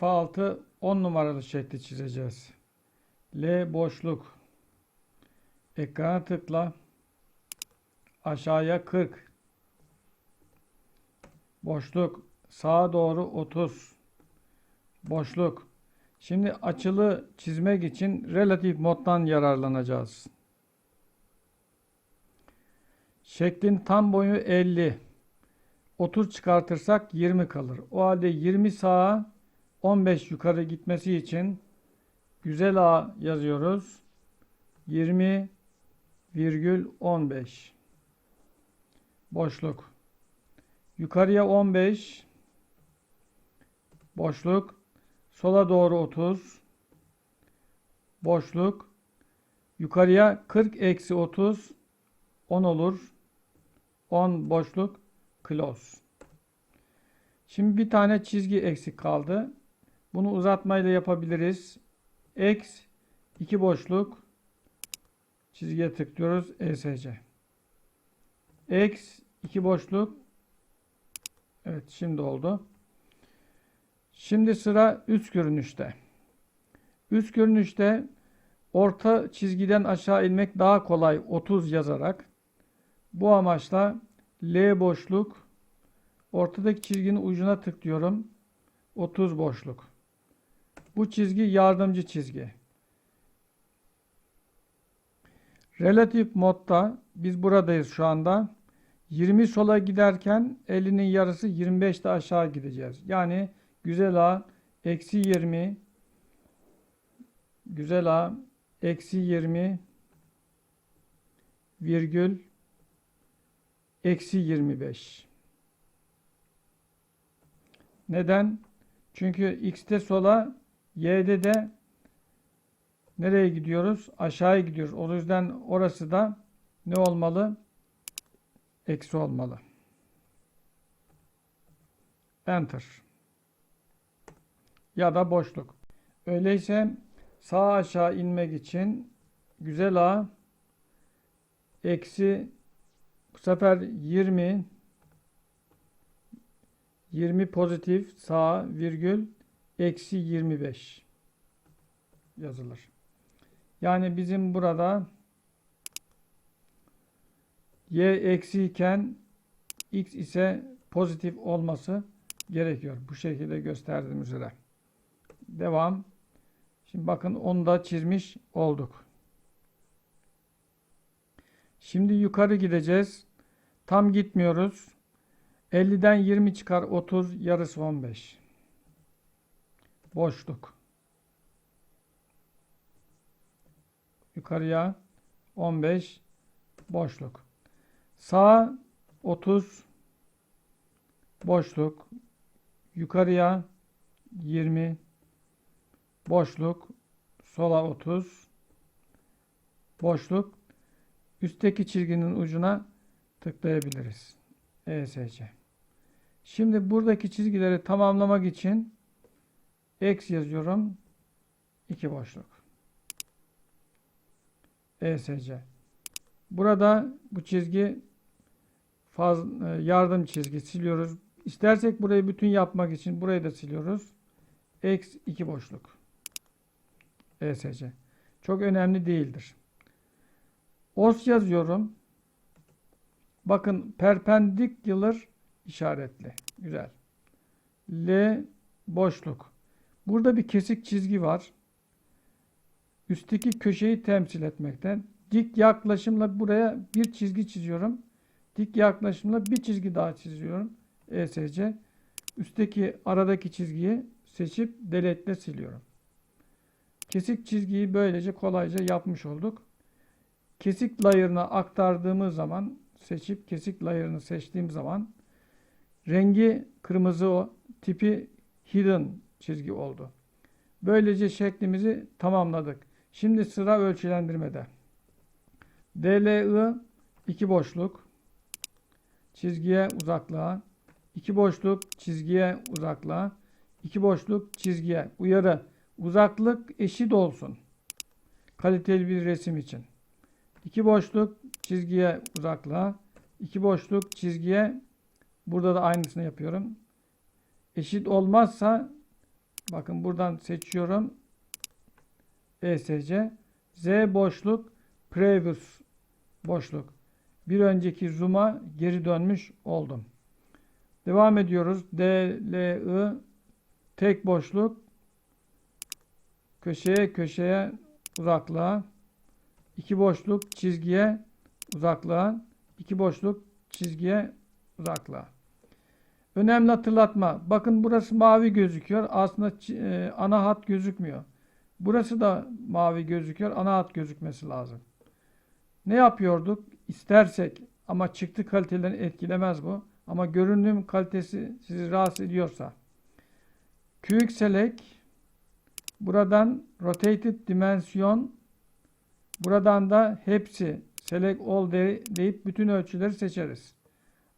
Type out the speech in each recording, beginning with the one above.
defa 6 10 numaralı şekli çizeceğiz. L boşluk. Ekrana tıkla. Aşağıya 40. Boşluk. Sağa doğru 30. Boşluk. Şimdi açılı çizmek için relatif moddan yararlanacağız. Şeklin tam boyu 50. 30 çıkartırsak 20 kalır. O halde 20 sağa 15 yukarı gitmesi için güzel A yazıyoruz. 20 virgül 15 boşluk. Yukarıya 15 boşluk. Sola doğru 30 boşluk. Yukarıya 40 eksi 30 10 olur. 10 boşluk close. Şimdi bir tane çizgi eksik kaldı. Bunu uzatmayla yapabiliriz. X 2 boşluk çizgiye tıklıyoruz. ESC. X 2 boşluk Evet şimdi oldu. Şimdi sıra üst görünüşte. Üst görünüşte orta çizgiden aşağı inmek daha kolay 30 yazarak bu amaçla L boşluk ortadaki çizginin ucuna tıklıyorum. 30 boşluk. Bu çizgi yardımcı çizgi. Relatif modda biz buradayız şu anda. 20 sola giderken 50'nin yarısı 25 de aşağı gideceğiz. Yani güzel A eksi 20 güzel A eksi 20 virgül eksi 25. Neden? Çünkü x'te sola y'de de nereye gidiyoruz? Aşağıya gidiyoruz. O yüzden orası da ne olmalı? Eksi olmalı. Enter. Ya da boşluk. Öyleyse sağ aşağı inmek için güzel A eksi bu sefer 20 20 pozitif sağ virgül eksi 25 yazılır. Yani bizim burada y eksi iken x ise pozitif olması gerekiyor. Bu şekilde gösterdiğim üzere. Devam. Şimdi bakın onu da çizmiş olduk. Şimdi yukarı gideceğiz. Tam gitmiyoruz. 50'den 20 çıkar 30 yarısı 15. Boşluk. Yukarıya 15 boşluk. Sağa 30 boşluk. Yukarıya 20 boşluk. Sola 30 boşluk. Üstteki çizginin ucuna tıklayabiliriz. ESC. Şimdi buradaki çizgileri tamamlamak için X yazıyorum. 2 boşluk. ESC. Burada bu çizgi faz, e, yardım çizgi siliyoruz. İstersek burayı bütün yapmak için burayı da siliyoruz. X 2 boşluk. ESC. Çok önemli değildir. OS yazıyorum. Bakın perpendicular işaretli. Güzel. L boşluk. Burada bir kesik çizgi var. Üstteki köşeyi temsil etmekten. Dik yaklaşımla buraya bir çizgi çiziyorum. Dik yaklaşımla bir çizgi daha çiziyorum. ESC. Üstteki aradaki çizgiyi seçip delete'le siliyorum. Kesik çizgiyi böylece kolayca yapmış olduk. Kesik layer'ına aktardığımız zaman seçip kesik layer'ını seçtiğim zaman rengi kırmızı o tipi hidden çizgi oldu. Böylece şeklimizi tamamladık. Şimdi sıra ölçülendirmede. DLI iki boşluk çizgiye uzaklığa iki boşluk çizgiye uzaklığa iki boşluk çizgiye uyarı uzaklık eşit olsun. Kaliteli bir resim için. İki boşluk çizgiye uzaklığa iki boşluk çizgiye burada da aynısını yapıyorum. Eşit olmazsa Bakın buradan seçiyorum. ESC. Z boşluk previous boşluk. Bir önceki zoom'a geri dönmüş oldum. Devam ediyoruz. D, L, I tek boşluk köşeye köşeye uzaklığa iki boşluk çizgiye uzaklığa iki boşluk çizgiye uzaklığa. Önemli hatırlatma. Bakın burası mavi gözüküyor. Aslında e, ana hat gözükmüyor. Burası da mavi gözüküyor. Ana hat gözükmesi lazım. Ne yapıyorduk? İstersek ama çıktı kalitelerini etkilemez bu. Ama görünüm kalitesi sizi rahatsız ediyorsa Quick Select buradan Rotated Dimension buradan da hepsi Select All de- deyip bütün ölçüleri seçeriz.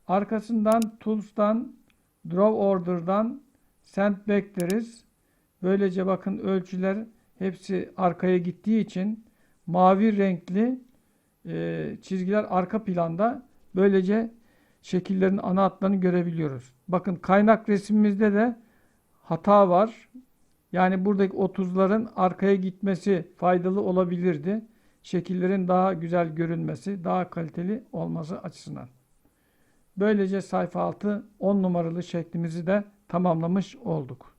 Arkasından Tools'tan Draw Order'dan Send Back deriz. Böylece bakın ölçüler hepsi arkaya gittiği için mavi renkli e, çizgiler arka planda böylece şekillerin ana hatlarını görebiliyoruz. Bakın kaynak resimimizde de hata var. Yani buradaki 30'ların arkaya gitmesi faydalı olabilirdi. Şekillerin daha güzel görünmesi, daha kaliteli olması açısından. Böylece sayfa altı 10 numaralı şeklimizi de tamamlamış olduk.